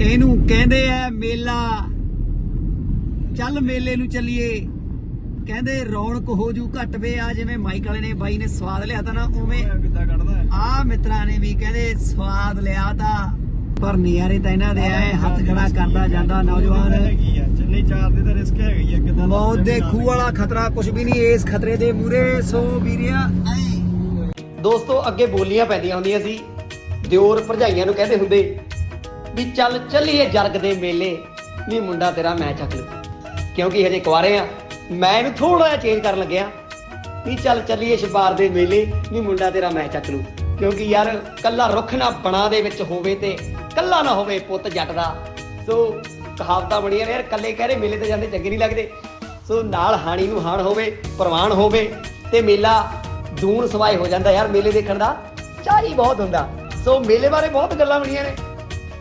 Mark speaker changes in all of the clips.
Speaker 1: ਇਹਨੂੰ ਕਹਿੰਦੇ ਆ ਮੇਲਾ। ਚੱਲ ਮੇਲੇ ਨੂੰ ਚੱਲੀਏ। ਕਹਿੰਦੇ ਰੌਣਕ ਹੋ ਜੂ ਘੱਟ ਵੇ ਆ ਜਿਵੇਂ ਮਾਈਕ ਵਾਲੇ ਨੇ ਬਾਈ ਨੇ ਸਵਾਦ ਲਿਆ ਤਾਂ ਨਾ ਉਵੇਂ
Speaker 2: ਕਿੱਦਾਂ ਕੱਢਦਾ ਹੈ
Speaker 1: ਆ ਮਿੱਤਰਾਂ ਨੇ ਵੀ ਕਹਿੰਦੇ ਸਵਾਦ ਲਿਆ ਤਾਂ। ਪਰ ਨਿਆਰੇ ਤਾਂ ਇਹਨਾਂ ਦੇ ਐ ਹੱਥ ਖੜਾ ਕਰਦਾ ਜਾਂਦਾ ਨੌਜਵਾਨ।
Speaker 2: ਚੰਨੀ ਚਾਰ ਦੀ ਤਾਂ ਰਿਸਕ ਹੈਗਾ ਹੀ ਆ ਕਿਦਾਂ
Speaker 1: ਮੌਤ ਦੇ ਖੂਹ ਵਾਲਾ ਖਤਰਾ ਕੁਝ ਵੀ ਨਹੀਂ ਇਸ ਖਤਰੇ ਦੇ ਮੂਰੇ ਸੋ ਵੀਰਿਆ ਦੋਸਤੋ ਅੱਗੇ ਬੋਲੀਆਂ ਪੈਂਦੀਆਂ ਹੁੰਦੀਆਂ ਸੀ। ਦਿਓਰ ਭਰਜਾਈਆਂ ਨੂੰ ਕਹਿੰਦੇ ਹੁੰਦੇ ਵੀ ਚੱਲ ਚੱਲੀਏ ਜਰਗ ਦੇ ਮੇਲੇ। ਵੀ ਮੁੰਡਾ ਤੇਰਾ ਮੈਂ ਚੱਕ ਲੂ। ਕਿਉਂਕਿ ਹਜੇ ਕੁਆਰੇ ਆ, ਮੈਂ ਇਹਨੂੰ ਥੋੜਾ ਜਿਹਾ ਚੇਂਜ ਕਰਨ ਲੱਗਿਆ। ਵੀ ਚੱਲ ਚੱਲੀਏ ਸ਼ਬਾਰ ਦੇ ਮੇਲੇ ਵੀ ਮੁੰਡਾ ਤੇਰਾ ਮੈਂ ਚੱਕ ਲੂ। ਕਿਉਂਕਿ ਯਾਰ ਕੱਲਾ ਰੁੱਖ ਨਾ ਬਣਾ ਦੇ ਵਿੱਚ ਹੋਵੇ ਤੇ ਕੱਲਾ ਨਾ ਹੋਵੇ ਪੁੱਤ ਜੱਟ ਦਾ। ਸੋ ਕਹਾਵਤਾਂ ਬਣੀਆਂ ਨੇ ਯਾਰ ਕੱਲੇ ਕਹਿ ਰਹੇ ਮੇਲੇ ਤੇ ਜਾਂਦੇ ਚੰਗੇ ਨਹੀਂ ਲੱਗਦੇ। ਸੋ ਨਾਲ ਹਾਣੀ ਨੂੰ ਹਾਣ ਹੋਵੇ, ਪ੍ਰਵਾਨ ਹੋਵੇ ਤੇ ਮੇਲਾ ਦੂਣ ਸਵਾਏ ਹੋ ਜਾਂਦਾ ਯਾਰ ਮੇਲੇ ਦੇਖਣ ਦਾ। ਚਾਹੀ ਬਹੁਤ ਹੁੰਦਾ। ਸੋ ਮੇਲੇ ਬਾਰੇ ਬਹੁਤ ਗੱਲਾਂ ਬਣੀਆਂ ਨੇ।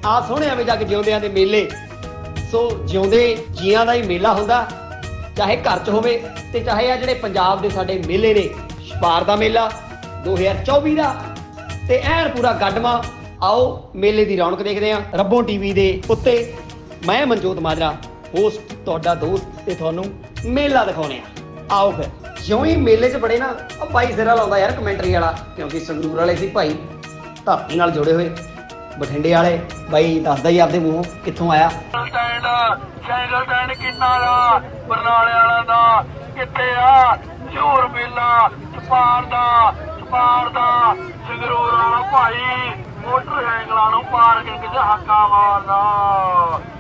Speaker 1: ਆ ਸੋਹਣਿਆਂ ਜਾ ਕੇ ਜਿਉਂਦਿਆਂ ਦੇ ਮੇਲੇ। ਸੋ ਜਿਉਂਦੇ ਜੀਆਂ ਦਾ ਹੀ ਮੇਲਾ ਹੁੰਦਾ, ਚਾਹੇ ਘਰ 'ਚ ਹੋਵੇ ਤੇ ਚਾਹੇ ਆ ਜਿਹੜੇ ਪੰਜਾਬ ਦੇ ਸਾਡੇ ਮੇਲੇ ਨੇ, ਛਪਾਰ ਦਾ ਮੇਲਾ 2024 ਦਾ, ਤੇ ਐਨ ਪੂਰਾ ਗੱਡਮਾ। ਆਓ ਮੇਲੇ ਦੀ ਰੌਣਕ ਦੇਖਦੇ ਆ ਰੱਬੋਂ ਟੀਵੀ ਦੇ ਉੱਤੇ। ਮੈਂ ਮਨਜੋਤ ਮਾਜਰਾ ਹੋਸਟ ਤੁਹਾਡਾ ਦੋਸਤ, ਤੇ ਤੁਹਾਨੂੰ ਮੇਲਾ ਦਿਖਾਉਣੇ ਆ ਆਓ ਫਿਰ, ਜਿਉਂ ਹੀ ਮੇਲੇ 'ਚ ਬੜੇ ਨਾ, ਉਹ ਬਾਈ ਸਿਰਾ ਲਾਉਂਦਾ ਯਾਰ ਕਮੈਂਟਰੀ ਵਾਲਾ, ਕਿਉਂਕਿ ਸੰਗਰੂਰ ਵਾਲੇ ਸੀ ਭਾਈ, ਧਰਤੀ ਨਾਲ ਜੁੜੇ ਹੋਏ। ਬਠਿੰਡੇ ਵਾਲੇ, ਬਾਈ ਦੱਸਦਾ ਹੀ ਆਪਦੇ ਮੂੰਹੋਂ, ਕਿੱਥੋਂ ਆਇਆ?
Speaker 3: ਸਟੈਂਡ ਸਾਈਕਲ ਸਟੈਂਡ ਕਿੰਨਾ ਦਾ? ਬਰਨਾਲੇ ਵਾਲਾ ਦਾ, ਕਿੱਥੇ ਆ? ਝੂਰ ਮੇਲਾ ਸਪਾਰ ਦਾ ਸਪਾਰ ਦਾ। ਸੰਗਰੂਰ ਵਾਲਾ ਭਾਈ, ਮੋਟਰਸਾਈਕਲਾਂ ਨੂੰ ਪਾਰਕਿੰਗ 'ਚ ਹੱਕਾ ਮਾਰਦਾ।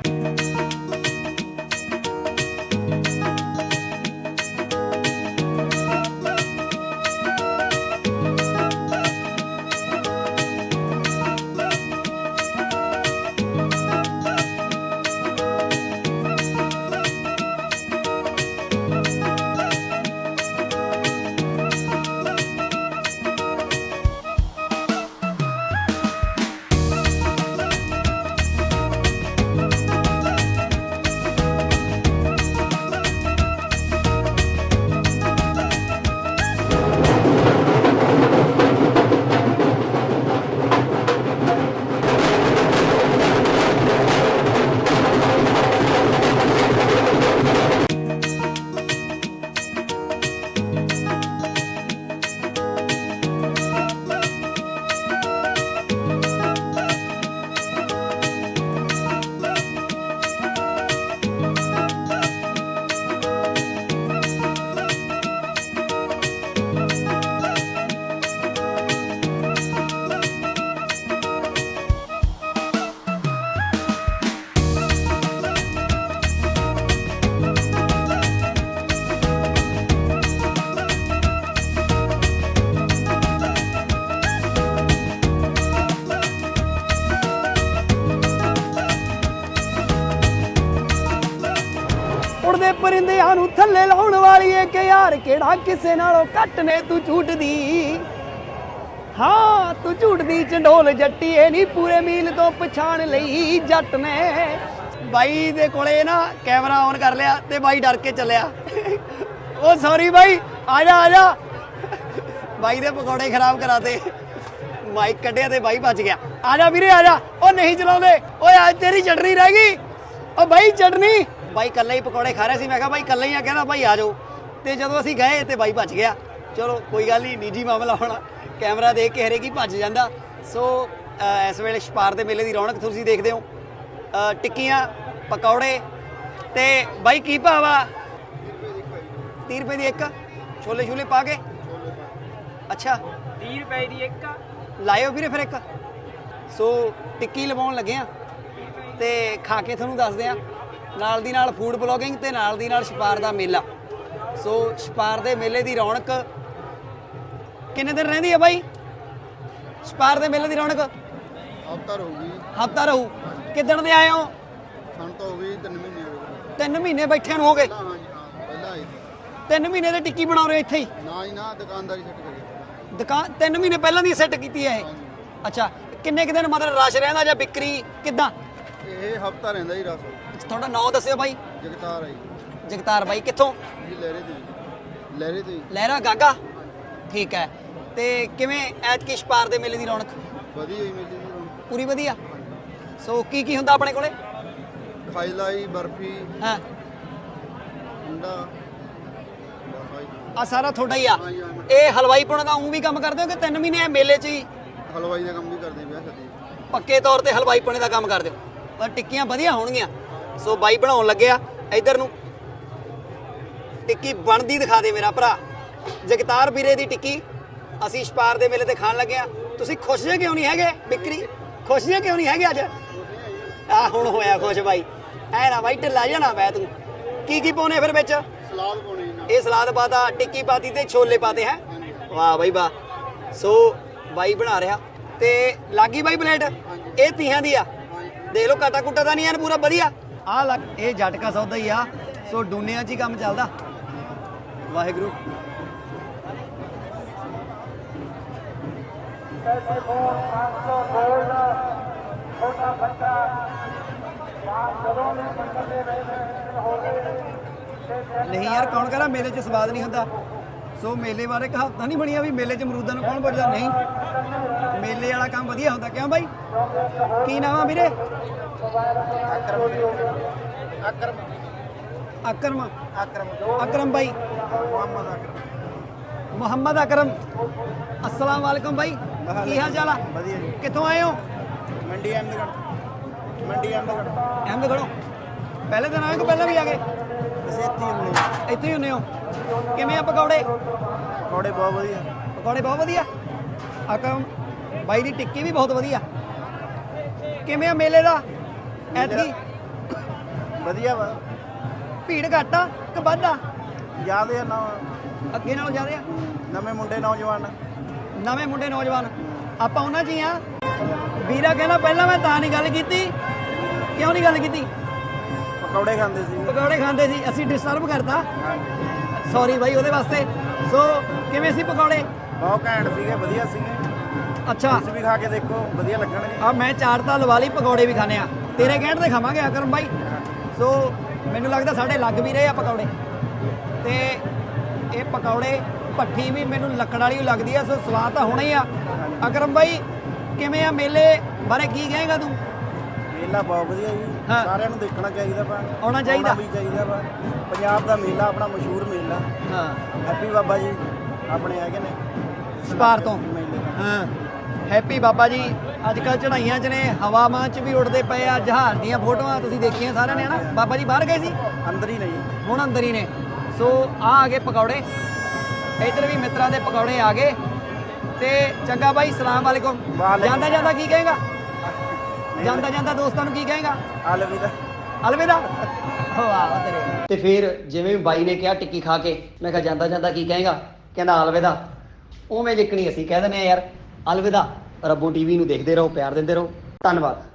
Speaker 1: ਪਰਿੰਦਿਆਂ ਨੂੰ ਥੱਲੇ ਲਾਉਣ ਵਾਲੀ ਏ ਕਿ ਯਾਰ ਕਿਹੜਾ ਕਿਸੇ ਨਾਲੋਂ ਘੱਟ ਨੇ ਤੂੰ ਝੂਟਦੀ ਹਾਂ, ਤੂੰ ਝੂਟਦੀ ਚੰਡੋਲ ਜੱਟੀ ਏ ਨਹੀਂ ਪੂਰੇ ਮੀਲ ਤੋਂ ਪਛਾਣ ਲਈ ਜੱਟ ਨੇ ਬਾਈ ਦੇ ਕੋਲੇ ਨਾ ਕੈਮਰਾ ਔਨ ਕਰ ਲਿਆ ਤੇ ਬਾਈ ਡਰ ਕੇ ਚੱਲਿਆ। ਉਹ ਸੌਰੀ ਬਾਈ, ਆ ਜਾ ਆ ਜਾ। ਬਾਈ ਦੇ ਪਕੌੜੇ ਖਰਾਬ ਕਰਾਤੇ। ਮਾਈਕ ਕੱਢਿਆ ਤੇ ਬਾਈ ਬਚ ਗਿਆ। ਆ ਜਾ ਵੀਰੇ, ਆ ਜਾ। ਉਹ ਨਹੀਂ ਚਲਾਉਂਦੇ। ਓਏ ਅੱਜ ਤੇਰੀ ਚਟਣੀ ਰਹਿ ਗਈ। ਓ ਬਾਈ ਚਟਣੀ ਬਾਈ ਇਕੱਲਾ ਹੀ ਪਕੌੜੇ ਖਾ ਰਿਹਾ ਸੀ ਮੈਂ ਕਿਹਾ ਬਾਈ ਇਕੱਲਾ ਹੀ ਆ ਕਹਿੰਦਾ ਬਾਈ ਆ ਜਾਓ। ਤੇ ਜਦੋਂ ਅਸੀਂ ਗਏ ਤੇ ਬਾਈ ਭੱਜ ਗਿਆ। ਚਲੋ ਕੋਈ ਗੱਲ ਨਹੀਂ ਨਿੱਜੀ ਮਾਮਲਾ ਹੋਣਾ। ਕੈਮਰਾ ਦੇਖ ਕੇ ਹਰੇਕ ਹੀ ਭੱਜ ਜਾਂਦਾ। ਸੋ ਇਸ ਵੇਲੇ ਛਪਾਰ ਦੇ ਮੇਲੇ ਦੀ ਰੌਣਕ ਤੁਸੀਂ ਦੇਖਦੇ ਹੋ। ਟਿੱਕੀਆਂ ਪਕੌੜੇ ਤੇ ਬਾਈ ਕੀ ਭਾਵਾ 30 ਰੁਪਏ ਦੀ ਇੱਕ। ਛੋਲੇ ਛੋਲੇ ਪਾ ਕੇ। ਅੱਛਾ।
Speaker 2: 30 ਰੁਪਏ ਦੀ ਇੱਕ।
Speaker 1: ਲਾਇਓ ਵੀਰੇ ਫਿਰ ਇੱਕ। ਸੋ ਟਿੱਕੀ ਲਵਾਉਣ ਲੱਗੇ ਆ। ਤੇ ਖਾ ਕੇ ਤੁਹਾਨੂੰ ਦੱਸਦੇ ਆ। ਨਾਲ ਦੀ ਨਾਲ ਫੂਡ ਬਲੌਗਿੰਗ ਤੇ ਨਾਲ ਦੀ ਨਾਲ ਛਪਾਰ ਦਾ ਮੇਲਾ। ਸੋ ਛਪਾਰ ਦੇ ਮੇਲੇ ਦੀ ਰੌਣਕ ਕਿੰਨੇ ਦਿਨ ਰਹਿੰਦੀ ਆ ਬਾਈ? ਛਪਾਰ ਦੇ ਮੇਲੇ ਦੀ ਰੌਣਕ?
Speaker 4: ਅਵਤਾਰ ਹੋ ਗਈ
Speaker 1: ਹਫਤਾ ਰਹੂ। ਕਿੱਦਣ ਦੇ ਆਏ ਹੋ?
Speaker 4: ਸਾਨੂੰ ਤਾਂ ਹੋ ਗਈ 3 ਮਹੀਨੇ ਹੋ ਗਏ।
Speaker 1: ਤਿੰਨ ਮਹੀਨੇ ਬੈਠਿਆਂ ਨੂੰ ਹੋ ਗਏ?
Speaker 4: ਹਾਂ ਜੀ ਹਾਂ ਪਹਿਲਾਂ ਸੀ।
Speaker 1: ਤਿੰਨ ਮਹੀਨੇ ਦੇ ਟਿੱਕੀ ਬਣਾ ਰਹੇ ਹੋ ਇੱਥੇ ਹੀ?
Speaker 4: ਨਾ ਹੀ ਨਾ ਦੁਕਾਨਦਾਰੀ ਸੈੱਟ ਕਰੀ।
Speaker 1: ਦੁਕਾਨ ਤਿੰਨ ਮਹੀਨੇ ਪਹਿਲਾਂ ਦੀ ਸੈੱਟ ਕੀਤੀ ਹੈ ਇਹ? ਅੱਛਾ ਕਿੰਨੇ ਕੁ ਦਿਨ ਮਤਲਬ ਰਸ਼ ਰਹਿੰਦਾ ਜਾਂ ਵਿਕਰੀ ਕਿੱਦਾਂ?
Speaker 4: ਇਹ ਹਫਤਾ ਰਹਿੰਦਾ ਜੀ ਰਸ।
Speaker 1: ਤੁਹਾਡਾ ਨਾਮ ਦੱਸਿਓ ਬਾਈ।
Speaker 4: ਜਗਤਾਰ ਆਈ
Speaker 1: ਜਗਤਾਰ ਬਾਈ ਕਿੱਥੋਂ?
Speaker 4: ਜੀ ਲਹਿਰੇ ਤੇ ਜੀ। ਲਹਿਰੇ ਤੇ ਜੀ।
Speaker 1: ਲਹਿਰਾ ਗਾਗਾ? ਠੀਕ ਹੈ। ਤੇ ਕਿਵੇਂ ਐਤਕੀ ਛਪਾਰ ਦੇ ਮੇਲੇ ਦੀ ਰੌਣਕ?
Speaker 4: ਵਧੀਆ ਹੀ ਮਿਲੀ ਜੀ ਹੁਣ
Speaker 1: ਪੂਰੀ ਵਧੀਆ? ਸੋ ਕੀ ਕੀ ਹੁੰਦਾ ਆਪਣੇ ਕੋਲੇ?
Speaker 4: ਖਾਈਲਾਈ ਬਰਫੀ।
Speaker 1: ਹਾਂ।
Speaker 4: ਅੰਡਾ ਬਸ ਆਹੀ।
Speaker 1: ਆ ਸਾਰਾ ਤੁਹਾਡਾ ਹੀ ਆ। ਇਹ ਹਲਵਾਈ ਪੁਣ ਦਾ ਉਂ ਵੀ ਕੰਮ ਕਰਦੇ ਹੋ ਕਿ 3 ਮਹੀਨੇ ਮੇਲੇ 'ਚ ਹੀ
Speaker 4: ਹਲਵਾਈ ਦਾ ਕੰਮ ਵੀ ਕਰਦੇ ਵਿਆਹ ਸ਼ਾਦੀ।
Speaker 1: ਪੱਕੇ ਤੌਰ ਤੇ ਹਲਵਾਈ ਪੁਣੇ ਦਾ ਕੰਮ ਕਰਦੇ ਹੋ? ਪਰ ਟਿੱਕੀਆਂ ਵਧੀਆ ਹੋਣਗੀਆਂ। ਸੋ ਬਾਈ ਬਣਾਉਣ ਲੱਗਿਆ ਇੱਧਰ ਨੂੰ। ਟਿੱਕੀ ਬਣਦੀ ਦਿਖਾ ਦੇ ਮੇਰਾ ਭਰਾ। ਜਗਤਾਰ ਵੀਰੇ ਦੀ ਟਿੱਕੀ ਅਸੀਂ ਛਪਾਰ ਦੇ ਮੇਲੇ ਤੇ ਖਾਣ ਲੱਗੇ ਆ। ਤੁਸੀਂ ਖੁਸ਼ ਜੇ ਕਿਉਂ ਨਹੀਂ ਹੈਗੇ ਬਿਕਰੀ? ਖੁਸ਼ ਜੇ ਕਿਉਂ ਨਹੀਂ ਹੈਗੇ ਅੱਜ? ਆ ਹੁਣ ਹੋਇਆ ਖੁਸ਼ ਬਾਈ। ਐ ਨਾ ਬਾਈ ਢਿੱਲਾ ਨਾ ਬੈ ਤੂੰ। ਕੀ ਕੀ ਪਾਉਨੇ ਫਿਰ ਵਿੱਚ?
Speaker 4: ਸਲਾਦ ਪਾਉਣੀ
Speaker 1: ਇਹ ਸਲਾਦ ਪਾਤਾ ਟਿੱਕੀ ਪਾਤੀ ਤੇ ਛੋਲੇ ਪਾਤੇ ਹੈ? ਵਾਹ ਬਾਈ ਵਾਹ। ਸੋ ਬਾਈ ਬਣਾ ਰਿਹਾ। ਤੇ ਲੱਗੀ ਬਾਈ ਪਲੇਟ? ਇਹ ਤੀਹਾਂ ਦੀ ਆ। ਦੇਖ ਲਓ ਕਾਟਾ ਕੁੱਟਾ ਤਾਂ ਨਹੀਂ ਐਨ ਪੂਰਾ ਵਧੀਆ। ਆ ਲੱਗ ਇਹ ਜਟਕਾ ਸੌਦਾ ਹੀ ਆ। ਸੋ ਡੂਨਿਆਂ 'ਚ ਹੀ ਕੰਮ ਚੱਲਦਾ। ਵਾਹਿਗੁਰੂ। ਨਹੀਂ ਯਾਰ, ਕੌਣ ਕਹਦਾ ਮੇਲੇ 'ਚ ਸਵਾਦ ਨਹੀਂ ਹੁੰਦਾ? ਸੋ ਮੇਲੇ ਬਾਰੇ ਕਹਾਵਤਾਂ ਨਹੀਂ ਬਣੀਆਂ ਵੀ ਮੇਲੇ 'ਚ ਅਮਰੂਦਾਂ ਨੂੰ ਕੌਣ ਪੁੱਛਦਾ ਨਹੀਂ। ਮੇਲੇ ਵਾਲਾ ਕੰਮ ਵਧੀਆ ਹੁੰਦਾ। ਕਿਉਂ ਬਾਈ? ਕੀ ਨਾਮ ਆ ਵੀਰੇ?
Speaker 4: ਅਕਰਮ।
Speaker 1: ਅਕਰਮ
Speaker 4: ਅਕਰਮ
Speaker 1: ਅਕਰਮ ਬਾਈ।
Speaker 4: ਮੁਹੰਮਦ ਅਕਰਮ
Speaker 1: ਮੁਹੰਮਦ ਅਕਰਮ। ਅਸਲਾਮ ਵਾਲੇਕਮ ਬਾਈ। ਕੀ ਹਾਲ ਚਾਲ ਆ?
Speaker 4: ਵਧੀਆ ਜੀ।
Speaker 1: ਕਿੱਥੋਂ ਆਏ ਹੋ?
Speaker 4: ਮੰਡੀ ਅਹਿਮਦਗੜ੍ਹ। ਮੰਡੀ ਅਹਿਮਦਗੜ੍ਹ।
Speaker 1: ਅਹਿਮਦਗੜ੍ਹੋਂ। ਪਹਿਲੇ ਦਿਨ ਆਏ ਕਿ ਪਹਿਲਾਂ ਵੀ ਆ ਗਏ?
Speaker 4: ਅਸੀਂ ਇੱਥੇ ਹੀ ਹੁੰਦੇ
Speaker 1: ਇੱਥੇ ਹੀ ਹੁੰਨੇ ਹੋ। ਕਿਵੇਂ ਆ ਪਕੌੜੇ?
Speaker 4: ਪਕੌੜੇ ਬਹੁਤ ਵਧੀਆ।
Speaker 1: ਪਕੌੜੇ ਬਹੁਤ ਵਧੀਆ? ਅਕਰਮ ਬਾਈ ਦੀ ਟਿੱਕੀ ਵੀ ਬਹੁਤ ਵਧੀਆ। ਕਿਵੇਂ ਆ ਮੇਲੇ ਦਾ? ਐਤਕੀ?
Speaker 4: ਵਧੀਆ ਵਾ।
Speaker 1: ਭੀੜ ਘੱਟ ਆ ਕਿ ਵੱਧ ਆ?
Speaker 4: ਯਾਦ ਹੈ ਨਾ
Speaker 1: ਅੱਗੇ ਨਾਲੋਂ ਜ਼ਿਆਦਾ ਆ?
Speaker 4: ਨਵੇਂ ਮੁੰਡੇ ਨੌਜਵਾਨ।
Speaker 1: ਨਵੇਂ ਮੁੰਡੇ ਨੌਜਵਾਨ। ਆਪਾਂ ਉਹਨਾਂ 'ਚ ਹੀ ਆ। ਵੀਰਾ ਕਹਿੰਦਾ ਪਹਿਲਾਂ ਮੈਂ ਤਾਂ ਨਹੀਂ ਗੱਲ ਕੀਤੀ। ਕਿਉਂ ਨਹੀਂ ਗੱਲ ਕੀਤੀ?
Speaker 4: ਪਕੌੜੇ ਖਾਂਦੇ ਸੀ।
Speaker 1: ਪਕੌੜੇ ਖਾਂਦੇ ਸੀ ਅਸੀਂ ਡਿਸਟਰਬ ਕਰਤਾ। ਸੌਰੀ ਬਾਈ ਉਹਦੇ ਵਾਸਤੇ। ਸੋ ਕਿਵੇਂ ਸੀ ਪਕੌੜੇ?
Speaker 4: ਬਹੁਤ ਘੈਂਟ ਸੀਗੇ ਵਧੀਆ ਸੀਗੇ।
Speaker 1: ਅੱਛਾ।
Speaker 4: ਤੁਸੀਂ ਵੀ ਖਾ ਕੇ ਦੇਖੋ ਵਧੀਆ ਲੱਗਣਗੇ।
Speaker 1: ਆ ਮੈਂ ਚਾਰ ਤਾਂ ਲਵਾ ਲਈ ਪਕੌੜੇ ਵੀ ਖਾਣੇ ਆ। ਤੇਰੇ ਕਹਿਣ ਤੇ ਖਾਵਾਂਗੇ ਅਕਰਮ ਬਾਈ। ਸੋ ਮੈਨੂੰ ਲੱਗਦਾ ਸਾਡੇ ਲੱਗ ਵੀ ਰਹੇ ਆ ਪਕੌੜੇ। ਤੇ ਇਹ ਪਕੌੜੇ ਭੱਠੀ ਵੀ ਮੈਨੂੰ ਲੱਕੜ ਵਾਲੀ ਲੱਗਦੀ ਆ ਸੋ ਸਵਾਦ ਤਾਂ ਹੋਣਾ ਹੀ ਆ। ਅਕਰਮ ਬਾਈ ਕਿਵੇਂ ਆ ਮੇਲੇ? ਬਾਰੇ ਕੀ ਕਹੇਗਾ ਤੂੰ?
Speaker 4: ਮੇਲਾ ਬਹੁਤ ਵਧੀਆ ਜੀ।
Speaker 1: ਹਾਂ।
Speaker 4: ਸਾਰਿਆਂ ਨੂੰ ਦੇਖਣਾ ਚਾਹੀਦਾ ਵਾ।
Speaker 1: ਆਉਣਾ ਚਾਹੀਦਾ।
Speaker 4: ਵੀ ਚਾਹੀਦਾ ਵਾ। ਪੰਜਾਬ ਦਾ ਮੇਲਾ ਆਪਣਾ ਮਸ਼ਹੂਰ ਮੇਲਾ।
Speaker 1: ਹਾਂ।
Speaker 4: ਹੈਪੀ ਬਾਬਾ ਜੀ ਆਪਣੇ ਹੈਗੇ ਨੇ।
Speaker 1: ਸਪਾਰ ਤੋਂ।
Speaker 4: ਮੇਲੇ ਦਾ।
Speaker 1: ਹਾਂ। ਹੈਪੀ ਬਾਬਾ ਜੀ। ਅੱਜ ਕੱਲ ਚੜਾਈਆਂ 'ਚ ਨੇ ਹਵਾਵਾਂ 'ਚ ਵੀ ਉੱਡਦੇ ਪਏ ਆ। ਜਹਾਜ਼ ਦੀਆਂ ਫੋਟੋਆਂ ਤੁਸੀਂ ਦੇਖੀਆਂ ਸਾਰਿਆਂ ਨੇ ਹਨਾ? ਬਾਬਾ ਜੀ ਬਾਹਰ ਗਏ ਸੀ?
Speaker 4: ਅੰਦਰ ਹੀ ਨਹੀਂ
Speaker 1: ਹੁਣ ਅੰਦਰ ਹੀ ਨੇ। ਸੋ ਆ ਆ ਗਏ ਪਕੌੜੇ। ਇੱਧਰ ਵੀ ਮਿੱਤਰਾਂ ਦੇ ਪਕੌੜੇ ਆ ਗਏ। ਤੇ ਚੰਗਾ ਬਾਈ ਸਲਾਮ ਵਾਲੇਕੁਮ
Speaker 4: ਵਾਲੇਕੁਮ।
Speaker 1: ਜਾਂਦਾ ਜਾਂਦਾ ਕੀ ਕਹੇਗਾ? ਜਾਂਦਾ ਜਾਂਦਾ ਦੋਸਤਾਂ ਨੂੰ ਕੀ ਕਹੇਗਾ?
Speaker 4: ਅਲਵਿਦਾ।
Speaker 1: ਅਲਵਿਦਾ? ਹੋ ਆ ਤੇਰੇ। ਤੇ ਫਿਰ ਜਿਵੇਂ ਬਾਈ ਨੇ ਕਿਹਾ ਟਿੱਕੀ ਖਾ ਕੇ ਮੈਂ ਕਿਹਾ ਜਾਂਦਾ ਜਾਂਦਾ ਕੀ ਕਹੇਗਾ? ਕਹਿੰਦਾ ਅਲਵਿਦਾ। ਉਵੇਂ ਜਿੱਕਣੀ ਅਸੀਂ ਕਹਿ ਦਿੰਦੇ ਆ ਯਾਰ। ਅਲਵਿਦਾ ਰੱਬੋ ਟੀਵੀ ਨੂੰ ਦੇਖਦੇ ਰਹੋ ਪਿਆਰ ਦਿੰਦੇ ਰਹੋ। ਧੰਨਵਾਦ।